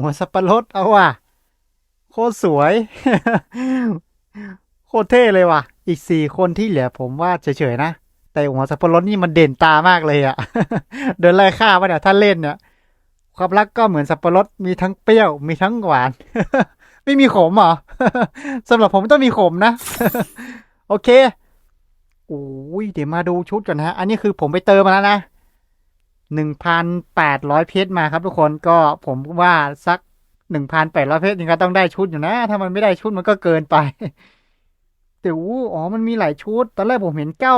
หัวสับปะรดเอาว่ะ โคตรสวย โคตรเท่เลยว่ะ อีกสี่คนที่เหลือผมว่าเฉยๆนะ แต่หัวสับปะรดนี่มันเด่นตามากเลยอะเดินไล่ฆ่าว่าเนี่ยถ้าเล่นเนี่ย ความรักก็เหมือนสับปะรดมีทั้งเปรี้ยวมีทั้งหวาน ไม่มีขมเหรอสำหรับผมต้องมีขมนะ โอเคโอ้ยเดี๋ยวมาดูชุดก่อนนะฮะอันนี้คือผมไปเติมมาแล้วนะ หนึ่งพันแปดร้อยเพชรมาครับทุกคนก็ผมว่าสักหนึ่งพันแปดร้อยเพชรยังก็ต้องได้ชุดอยู่นะ ถ้ามันไม่ได้ชุดมันก็เกินไป แต่อู้อ๋อมันมีหลายชุด ตอนแรกผมเห็นเก้า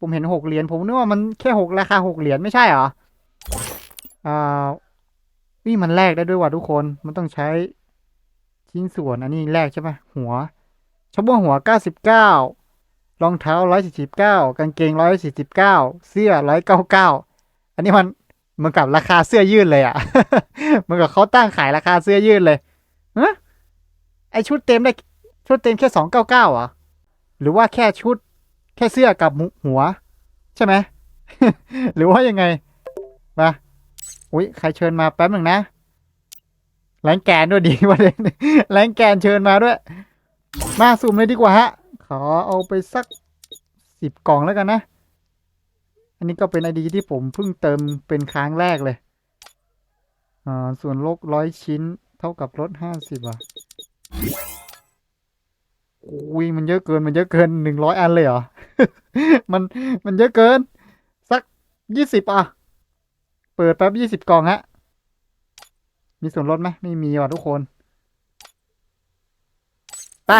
ผมเห็นหกเหรียญผมนึกว่ามันแค่หกราคาหกเหรียญไม่ใช่เหรออ่านี่มันแลกได้ด้วยว่ะทุกคนมันต้องใช้ชิ้นส่วนอันนี้แลกใช่ไหมหัวชมว่หัวเก้าสิบเก้ารองเท้าร้อยสี่สิบเก้ากางเกงร้อยสี่สิบเก้าเสื้อร้ อันนี้มันเหมือนกับราคาเสื้อยืดเลยอะเหมือนกับเขาตั้งขายราคาเสื้อยืดเลยฮะไอชุดเต็มได้ชุดเต็มแค่สองเก้าเก้าอะหรือว่าแค่ชุด แค่เสื้อกับหัว ใช่ไหมหรือว่ายังไงมาอุ้ยใครเชิญมาแป๊บหนึ่งนะแรงแกนด้วยดีประเด็แรงแกนเชิญมาด้วย มาสุ่มเลยดีกว่าฮะ ขอเอาไปสักสิบกล่องแล้วกันนะ อันนี้ก็เป็นไอดีที่ผมเพิ่งเติมเป็นครั้งแรกเลยอ่าส่วนลดร้อยชิ้นเท่ากับลดห้าสิบอะอุ้ยมันเยอะเกินมันเยอะเกินหนึ่งร้อยอันเลยเหรอ มันมันเยอะเกิน สักยี่สิบอะ เปิดแป๊บยี่สิบกล่องฮะ มีส่วนลดไหมไม่มีว่ะทุกคนไป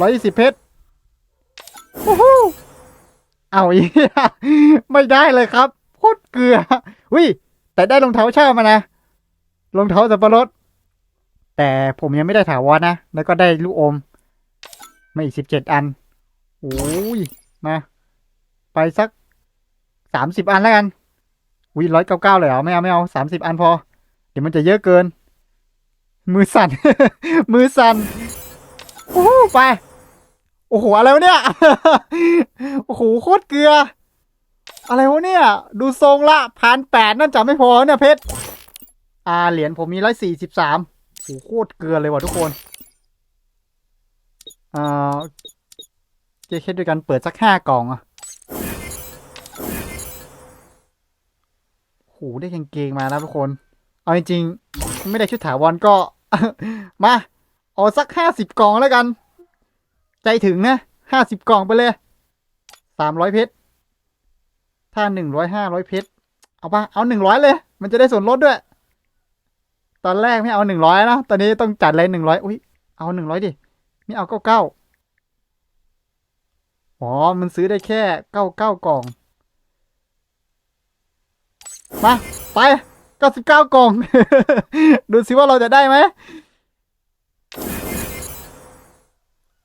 ร้อยยี่สิบเพชรโอ้โห เอาอีกไม่ได้เลยครับโคตรเกลือวิแต่ได้รองเท้าเช่ามานะรองเท้าสับปะรดแต่ผมยังไม่ได้ถาวรนะ แล้วก็ได้ลูกอมมาอีกสิบเจ็ดอันโอ้ยมา ไปสักสามสิบอันแล้วกันวิร้อยเก้าเก้าเลยเหรอไม่เอาไม่เอาสามสิบอันพอ เดี๋ยวมันจะเยอะเกิน มือสั่น มือสั่นโอ้ไป โอ้โห อะไรวะเนี่ย โอ้โห โคตรเกลือ อะไรวะเนี่ย ดูทรงละพันแปดนั่นจะไม่พอเนี่ยเพชร อ่า เหรียญผมมีร้อยสี่สิบสามโอ้โห โคตรเกลือเลยว่ะทุกคน อ่าเจ๊แค่ด้วยกันเปิดสักห้ากล่องอะโหได้กางเกงมานะทุกคน เอาจริงๆ ไม่ได้ชุดถาวรก็ มา เอาสักห้าสิบกล่องแล้วกัน ใจถึงนะห้าสิบกล่องไปเลยสามร้อยเพชร ถ้าหนึ่งร้อยห้าร้อยเพชร เอาปะเอาหนึ่งร้อยเลย มันจะได้ส่วนลดด้วย ตอนแรกไม่เอาหนึ่งร้อยนะ ตอนนี้ต้องจัดเลยหนึ่งร้อยอุ้ย เอาหนึ่งร้อยดิ ไม่เอาเก้าเก้าอ๋อ มันซื้อได้แค่เก้าเก้ากล่อง มา ไปเก้าสิบเก้ากล่อง ดูสิว่าเราจะได้ไหม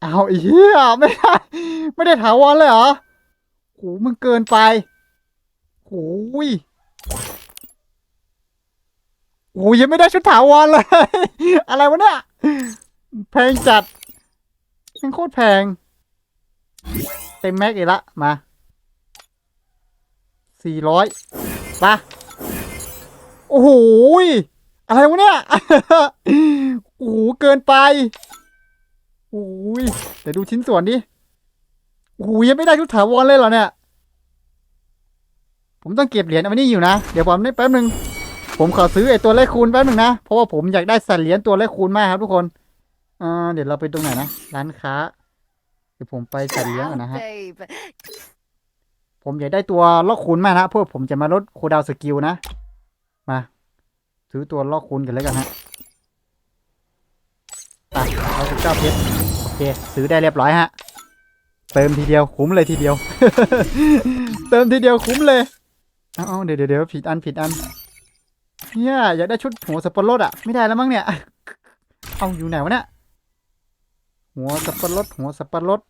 เอาอีเหี้ยไม่ได้ ไม่ได้ถาวรเลยเหรอโหมันเกินไปโหยโอ้ยยังไม่ได้ชุดถาวรเลย อะไรวะเนี่ย แพงจัดแม่งโคตรแพง เต็มแม็กอีกละ มาสี่ร้อยปะโอ้โหอะไรวะเนี่ย โอ้โห เกินไป อ้ยเดี๋ยวดูชิ้นส่วนดิโอ้โหยังไม่ได้ชุดถาวรเลยเหรอเนี่ย ผมต้องเก็บเหรียญเอาไว้นี่อยู่นะ เดี๋ยวผมนี่แป๊บหนึ่งผมขอซื้อไอ้ตัวเลขคูณแป๊บหนึ่งนะ เพราะว่าผมอยากได้สัตว์เหรียญตัวเลขคูณมากครับทุกคนอ่าเดี๋ยวเราไปตรงไหนนะ ร้านค้า เดี๋ยวผมไปสัตว์เลี้ยงก่อนนะฮะ babe. ผมอยากได้ตัวล็อกคูณมากนะ เพื่อผมจะมาลดคูลดาวน์สกิลนะ มา ซื้อตัวล็อกคูณกันเลยกันฮะไปร้อยสิบเก้าเพชรโอ เค ซื้อได้เรียบร้อยฮะ เติมทีเดียวคุ้มเลยทีเดียว เติมทีเดียวคุ้มเลยเอาเดี๋ยวเดี๋ยวเดี๋ยวผิดอันผิดอันเนี่ยอยากได้ชุดหัวสับปะรดอะ ไม่ได้แล้วมั้งเนี่ย เอาอยู่ไหนวะเนี่ย หัวสับปะรดหัวสับปะรด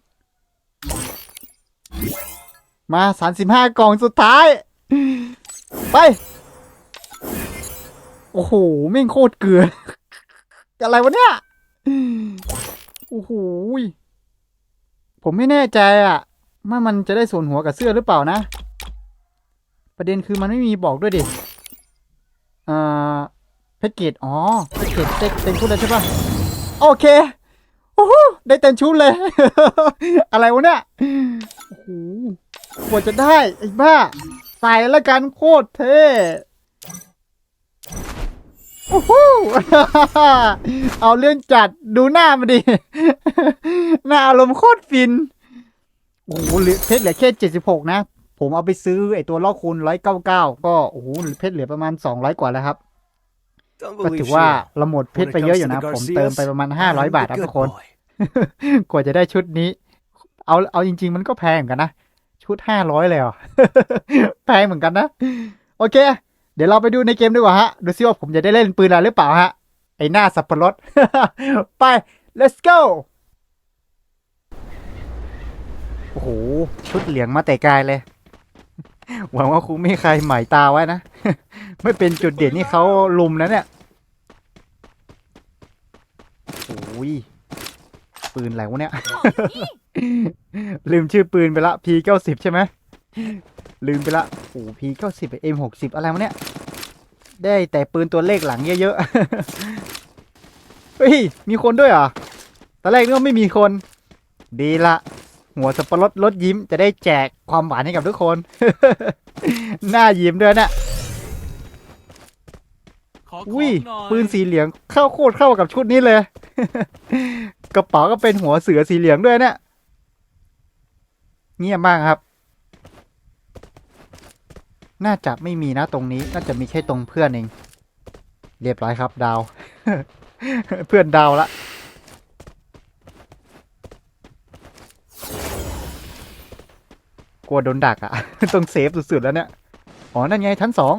มาสามสิบห้ากล่องสุดท้าย ไป โอ้โหแม่งโคตรเกลือ อะไรวะเนี่ย โอ้โหผมไม่แน่ใจอะว่ามันจะได้ส่วนหัวกับเสื้อหรือเปล่านะ ประเด็นคือมันไม่มีบอกด้วยดิอ่าเพพ็กเกจอ๋อแพ็กเกจเต็มเต็มชุดเลยใช่ปะโอเคโอ้โหได้เต็มชุดเลย อะไรวะเนี่ยโอ้โหกว่าจะได้ไอ้บ้าใส่แล้วกันโคตรเท่ โอ้โหเอาเรื่องจัดดูหน้ามันดิ หน้าอารมณ์โคตรฟิน โอ้โหเหลือเพชรเหลือแค่เจ็ดสิบหกนะ ผมเอาไปซื้อไอตัวลอกคูณร้อยเก้าเก้าก็ โอ้โหเพชรเหลือประมาณสองร้อยกว่าแล้วครับ Don't ก็ believe ถือว่า shit. เราหมดเพชร When it ไปเยอะอ comes ยู่ to นะ the ผมเติม Garcias, ไปประมาณ I'm ห้าร้อย the บาทครับ good ทุกคน boy. กว่าจะได้ชุดนี้ เอาเอาจริง ๆ มันก็แพงเหมือนกันนะ ชุดห้าร้อยเลยเหรอแพงเหมือนกันนะ โอเค เดี๋ยวเราไปดูในเกมดีกว่าฮะ ดูซิว่าผมจะได้เล่นปืนอะไรหรือเปล่าฮะ ไอหน้าสับปะรด ไป let's go โอ้โห ชุดเหลืองมาแต่ไกลเลย หวังว่าคงไม่ใครหมายตาไว้นะ ไม่เป็นจุดเด่นนี่เขาลุมแล้วเนี่ยโอ้ยปืนอะไรวะเนี่ย ลืมชื่อปืนไปละ P เก้าสิบใช่ไหม ลืมไปละโอ้พีเก้าสิบเอ็มหกสิบอะไรวะเนี่ย ได้แต่ปืนตัวเลขหลังเยอะๆ เฮ้ย มีคนด้วยเหรอ ตอนแรกนึกว่าไม่มีคน ดีละ หัวสับปะรดรถยิ้มจะได้แจกความหวานให้กับทุกคน หน้ายิ้มด้วยนะขอขอุ้ยองหน่อยปืนสีเหลืองเข้าโคตรเข้ากับชุดนี้เลย กระเป๋าก็เป็นหัวเสือสีเหลืองด้วยเนี่ยเงียบมากครับ น่าจะไม่มีนะตรงนี้ น่าจะมีแค่ตรงเพื่อนเอง เรียบร้อยครับ ดาว เพื่อนดาวละ กลัวโดนดักอะต้องเซฟสุดๆแล้วเนี่ย อ๋อ นั่นไงชั้นสอง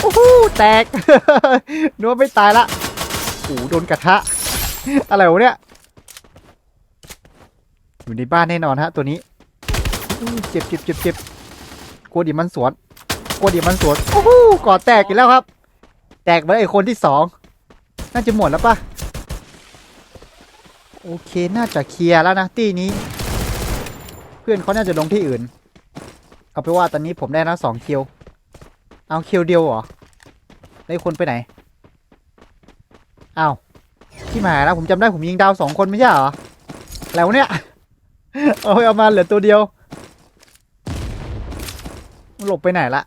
โอ้โหแตกนึกว่าไม่ตายละโอ้โหโดนกระทะ อะไรวะเนี่ย อยู่ในบ้านแน่นอนฮะ ตัวนี้ อู้เจ็บเจ็บเจ็บเจ็บกลัวดียวมันสวนกลัวดียวมันสวนโอ้โหก่อแตกอีกแล้วครับ แตกไปแล้วไอ้คนที่สองน่าจะหมดแล้วปะโอเคน่าจะเคลียร์แล้วนะตี้นี้ เพื่อนเขาน่าจะลงที่อื่น เอาไปนว่าตอนนี้ผมได้นะสองคิว เอาคิวเดียวเหรอได้คนไปไหนอ้าวที่หมาแล้วผมจำได้ผมยิงดาวสองคนไม่ใช่เหรอแล้วเนี่ย เอาไปเอามาเหลือตัวเดียว หลบไปไหนละ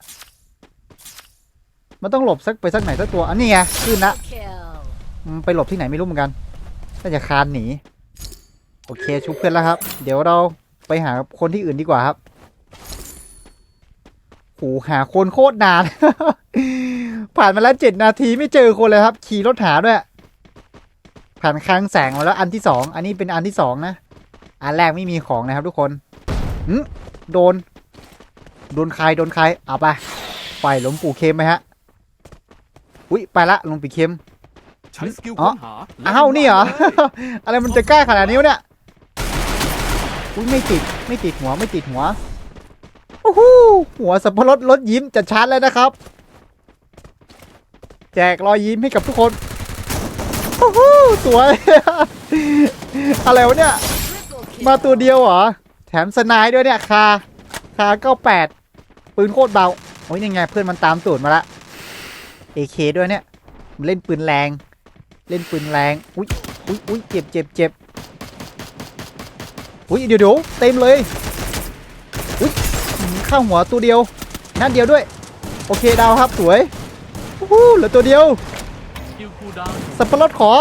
มันต้องหลบสักไปสักไหนสักตัว อันนี้ไงขึ้นละไปหลบที่ไหนไม่รู้เหมือนกัน น่าจะคานหนี โอเคชุบเพื่อนแล้วครับ เดี๋ยวเราไปหาคนที่อื่นดีกว่าครับโหหาคนโคตรนาน ผ่านมาแล้วเจ็ดนาทีไม่เจอคนเลยครับ ขี่รถหาด้วย ผ่านคลังแสงมาแล้วอันที่สอง อันนี้เป็นอันที่สองนะ อันแรกไม่มีของนะครับทุกคนโดน โดนใครโดนใครเอาไปไปหลวงปู่เค็มไหมฮะอุ้ยไปละหลวงปู่เค็มใช้สกิลอ๋อค้นหาอ้าวนี่เหรออะไรมันจะกล้าขนาดนี้วะเนี่ยอุ้ยไม่ติดไม่ติดหัวไม่ติดหัวโอ้โหหัวสับปะรดรถยิ้มจะชาร์จแล้วนะครับ แจกรอยยิ้มให้กับทุกคนโอ้โหสวยอะไรวะเนี่ย Triple kill. มาตัวเดียวเหรอแถมสไนด์ด้วยเนี่ยคา คา98ปืนโคตรเบา โอ้ยยังไงเพื่อนมันตามตูดมาละ AK ด้วยเนี่ย มันเล่นปืนแรง เล่นปืนแรง อุ้ยอุ้ยอุ้ยเจ็บเจ็บเจ็บอุ้ยเดี๋ยวเดี๋ยวเต็มเลย อุ้ยข้าหัวตัวเดียว นัดเดียวด้วย โอเคดาวครับสวยโอ้โหเหลือตัวเดียว สับปะรดขอ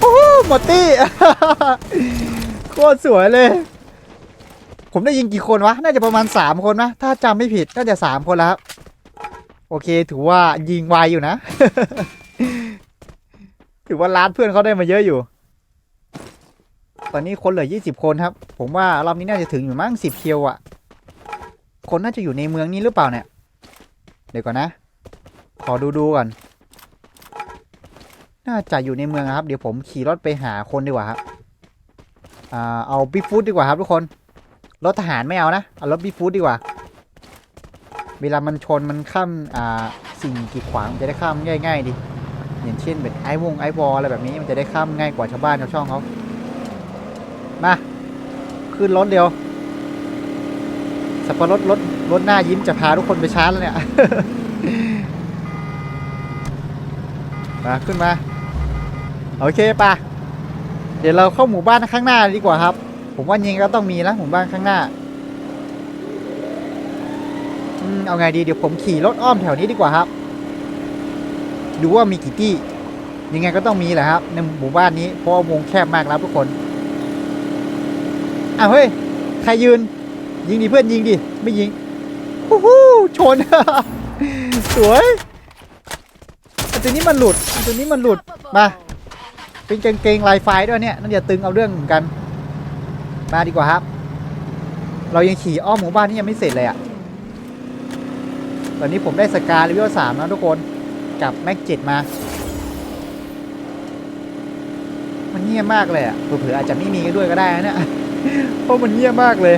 โอ้โหหมดตี้ โคตรสวยเลย ผมได้ยิงกี่คนวะ น่าจะประมาณสามคนนะ ถ้าจำไม่ผิด น่าจะสามคนแล้วครับโอเค ถือว่ายิงไวอยู่นะ ถือว่าล้านเพื่อนเขาได้มาเยอะอยู่ ตอนนี้คนเหลือยี่สิบคนครับ ผมว่ารอบนี้น่าจะถึงอยู่มั้งสิบเคียวอะคนน่าจะอยู่ในเมืองนี้หรือเปล่าเนี่ย เดี๋ยวก่อนนะ ขอดูดูก่อน น่าจะอยู่ในเมืองนะครับ เดี๋ยวผมขี่รถไปหาคนดีกว่าครับ อ่า เอาบิ๊กฟูดดีกว่าครับทุกคน รถทหารไม่เอานะ เอารถบิ๊กฟูดดีกว่า เวลามันชนมันข้ามอ่าสิ่งกีดขวางมันจะได้ข้ามง่ายๆดีอย่างเช่นแบบไอ้วงไอวอลอะไรแบบนี้มันจะได้ข้ามง่ายกว่าชาวบ้านชาวช่องเขามาขึ้นรถเดียวสับปะรดรถรถหน้ายิ้มจะพาทุกคนไปชาร์จแล้วเนี่ย มาขึ้นมา โอเคปะเดี๋ยวเราเข้าหมู่บ้านข้างหน้าดีกว่าครับ ผมว่ายิงก็ต้องมีนะหมู่บ้านข้างหน้าอืมเอาไงดีเดี๋ยวผมขี่รถอ้อมแถวนี้ดีกว่าครับ ดูว่ามีกี่ที่ยังไงก็ต้องมีแหละครับ ในหมู่บ้านนี้เพราะว่าวงแคบมากแล้วทุกคนอ้าวเฮ้ยใครยืน ยิงดิเพื่อนยิงดิไม่ยิงฮู้ฮู้ชน สวยอันตัวนี้มันหลุดอันตัวนี้มันหลุดมาเป็นกงเกงลายไฟด้วยเนี่ยนั่นอย่าตึงเอาเรื่องเหมือนกัน มาดีกว่าครับ เรายังขี่อ้อมหมู่บ้านนี่ยังไม่เสร็จเลยอะ่ะ ตอนนี้ผมได้สกาเลเวลสามแล้วทุกคนกับแม็กเจ็ดมา มันเงียบมากเลยอะ่ะเผื่ออาจจะไม่มีกันด้วยก็ได้นะเนี่ยเพราะมันเงียบมากเลย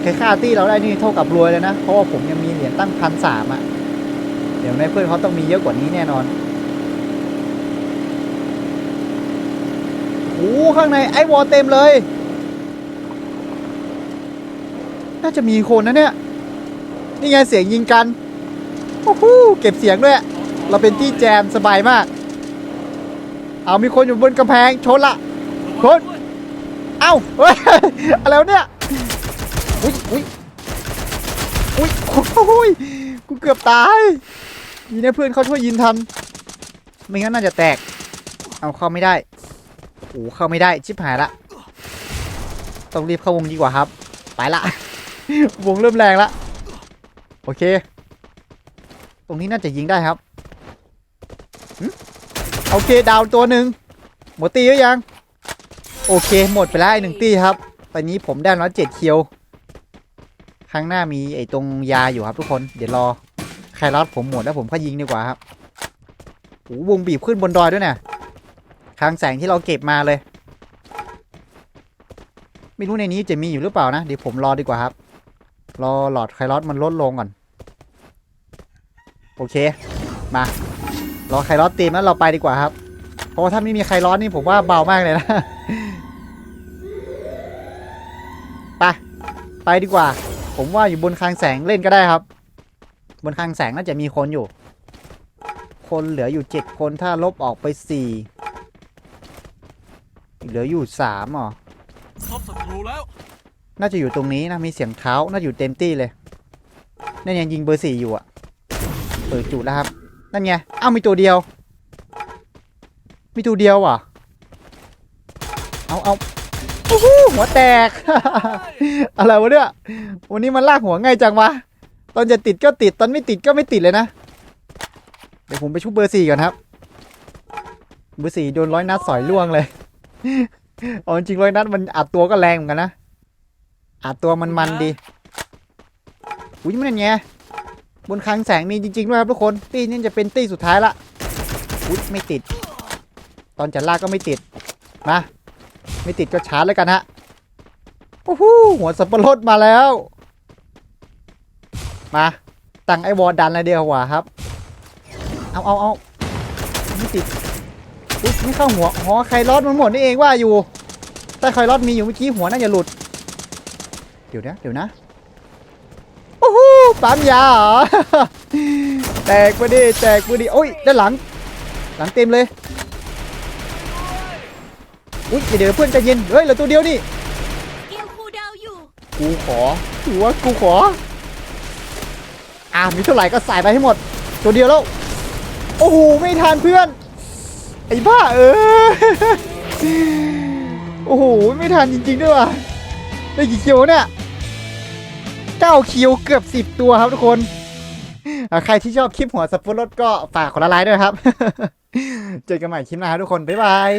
แค่ค่าตี้เราได้นี่เท่ากับรวยเลยนะ เพราะว่าผมยังมีเหรียญตั้งพันสามอะ เดี๋ยวในเพื่อนเขาต้องมีเยอะกว่านี้แน่นอน อ้ข้างในไอวอลเต็มเลย น่าจะมีคนนะเนี่ย นี่ไงเสียงยิงกัน โอ้โหเก็บเสียงด้วย เราเป็นที่แจมสบายมาก เอามีคนอยู่บนกำแพงชนละโทษเอ้าเฮ้ยอะไรเนี่ย อุ้ยอุ้ยอุ้ยโอ้ยกูเกือบตายยีนะเพื่อนเขาช่วยยินทัน ไม่งั้นน่าจะแตก เอาเข้าไม่ได้ โอ้เข้าไม่ได้ชิบหายละ ต้องรีบเข้าวงดีกว่าครับ ไปละ วงเริ่มแรงละ โอเค ตรงนี้น่าจะยิงได้ครับหึโอเค ดาวตัวหนึ่งหมดตีหรือยัง โอเค หมดไปแล้วไอ้หนึ่งตีครับ ตอนนี้ผมได้ร้อยเจ็ดคิวข้างหน้ามีไอ้ตรงยาอยู่ครับทุกคน เดี๋ยวรอ ใครรอดผมหมดแล้วผมก็ยิงดีกว่าครับโอ้วงบีบขึ้นบนดอยด้วยเนี่ย คลังแสงที่เราเก็บมาเลย ไม่รู้ในนี้จะมีอยู่หรือเปล่านะ เดี๋ยวผมรอดีกว่าครับ รอหลอดไคลอสมันลดลงก่อน โอเค มารอไคลอสตีมแล้วเราไปดีกว่าครับ เพราะว่าถ้าไม่มีไคลอสนี่ผมว่าเบามากเลยนะไปไปดีกว่า ผมว่าอยู่บนคลังแสงเล่นก็ได้ครับ บนคลังแสงน่าจะมีคนอยู่ คนเหลืออยู่เจ็ดคนถ้าลบออกไปสี่ เหลืออยู่สามอ๋อพบศัตรูแล้ว น่าจะอยู่ตรงนี้นะ มีเสียงเท้า น่าจะอยู่เต็มที่เลยนั่นยังยิงเบอร์สี่อยู่อะเปิดจุดแล้วครับ นั่นไง อ้าว มีตัวเดียว มีตัวเดียวอะ เอาเอาโอ้โหหัวแตก อะไรวะเนี่ย วันนี้มันลากหัวง่ายจังวะ ตอนจะติดก็ติด ตอนไม่ติดก็ไม่ติดเลยนะ เดี๋ยวผมไปชุบเบอร์สี่ก่อนครับ เบอร์สี่โดนร้อยนัดสอยล่วงเลย เอาจริงๆร้อยนัดมันอัดตัวก็แรงเหมือนกันนะอัดตัวมันมันดีอุ้ยมันไงบนคลังแสงมีจริงๆด้วยครับทุกคนตี้นี้จะเป็นตี้สุดท้ายละอุ้ยไม่ติด ตอนจะลากก็ไม่ติดมาไม่ติดก็ชาร์จแล้วกันฮะโอ้โหหัวสับปะรดมาแล้ว มาตั้งไอ้วอดันอะไรเดียวกว่าครับ เอาเอาเอาไม่ติด อุ๊ยไม่เข้าหัวอ๋อไคลอดมันหมดนี่เองว่าอยู่แต่ไคลอดมีอยู่เมื่อกี้หัวน่าจะหลุด เดี๋ยวนะเดี๋ยวนะโอ้โหปั๊มยาเหรอแตกไปดิแตกไปดิโอ้ยด้านหลัง หลังเต็มเลยอุ้ยเดี๋ยวเพื่อนใจเย็นเฮ้ยเหลือตัวเดียวนี่สกิลคูลดาวน์อยู่กูขอถือว่ากูขออ่ามีเท่าไหร่ก็ใส่ไปให้หมด ตัวเดียวแล้วโอ้โหไม่ทันเพื่อน ไอ้บ้าเออ โอ้โห ไม่ทันจริงๆด้วยว่ะ ได้กี่คิวเนี่ยเก้าคิวเกือบสิบตัวครับทุกคนใครที่ชอบคลิปหัวสับปะรดก็ฝากกดไลค์ด้วยครับ เจอกันใหม่คลิปหน้าครับทุกคน บ๊ายบาย